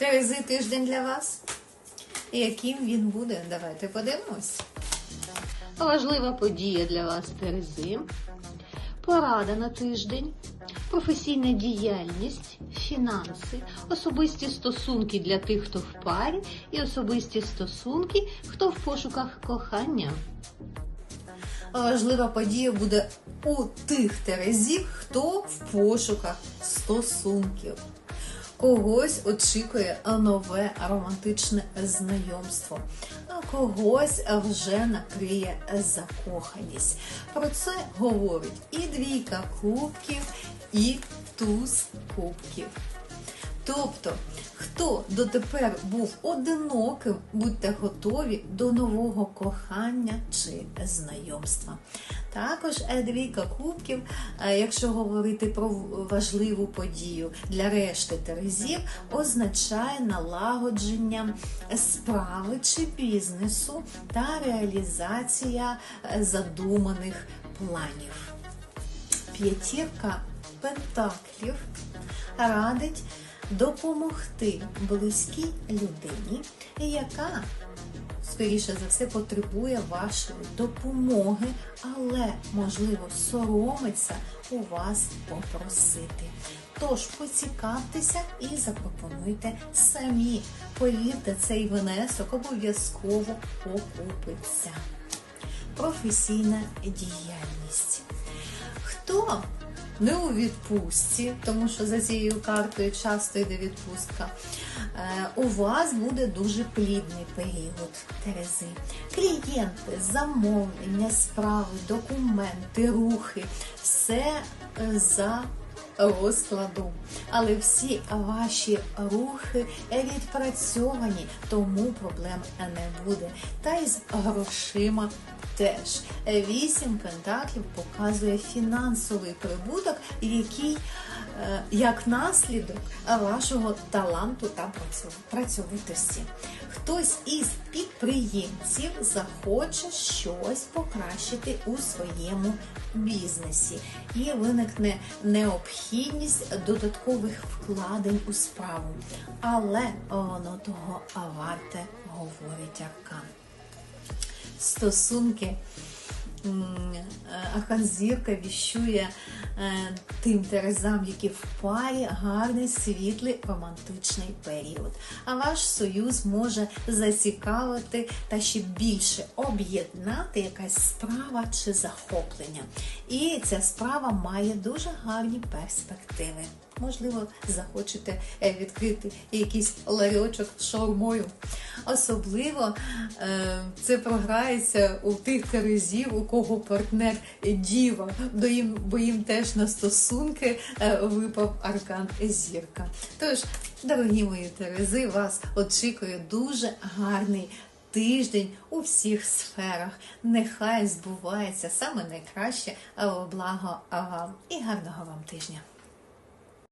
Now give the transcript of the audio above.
Терези тиждень для вас. І яким він буде? Давайте подивимось. Важлива подія для вас Терези. Порада на тиждень, професійна діяльність, фінанси, особисті стосунки для тих, хто в парі, і особисті стосунки, хто в пошуках кохання. Важлива подія буде у тих терезів, хто в пошуках стосунків. Когось очікує нове романтичне знайомство, а когось вже накриє закоханість. Про це говорить і двійка кубків, і туз кубків. Тобто, хто дотепер був одиноким, будьте готові до нового кохання чи знайомства. Також е, двійка кубків, е, якщо говорити про важливу подію для решти терезів, означає налагодження справи чи бізнесу та реалізація е, задуманих планів. П'ятірка пентаклів радить допомогти близькій людині, яка, скоріше за все, потребує вашої допомоги, але, можливо, соромиться у вас попросити. Тож поцікавтеся і запропонуйте самі. Повірте, цей внесок обов'язково окупиться. Професійна діяльність. Хто не у відпустці, тому що за цією картою часто йде відпустка. е, У вас буде дуже плідний період Терези. Клієнти, замовлення, справи, документи, рухи все е, за розкладу. Але всі ваші рухи відпрацьовані, тому проблем не буде. Та й з грошима теж. Вісім пентаклів показує фінансовий прибуток, який е, як наслідок вашого таланту та працьов- працьовитості. Хтось із підприємців захоче щось покращити у своєму бізнесі, і виникне необхідність додаткових вкладень у справу. Але воно того варте, говорить Аркан стосунки. Е, віщує е, тим терезам, які в парі гарний, світлий, романтичний період. А ваш союз може зацікавити та ще більше об'єднати якась справа чи захоплення. І ця справа має дуже гарні перспективи. Можливо, захочете е, відкрити якийсь ларьочок з шаурмою. Особливо е, це програється у тих терезів, у кого партнер діва, бо їм, теж на стосунки е, випав аркан зірка. Тож, дорогі мої терези, вас очікує дуже гарний тиждень у всіх сферах. Нехай збувається саме найкраще благо вам і гарного вам тижня.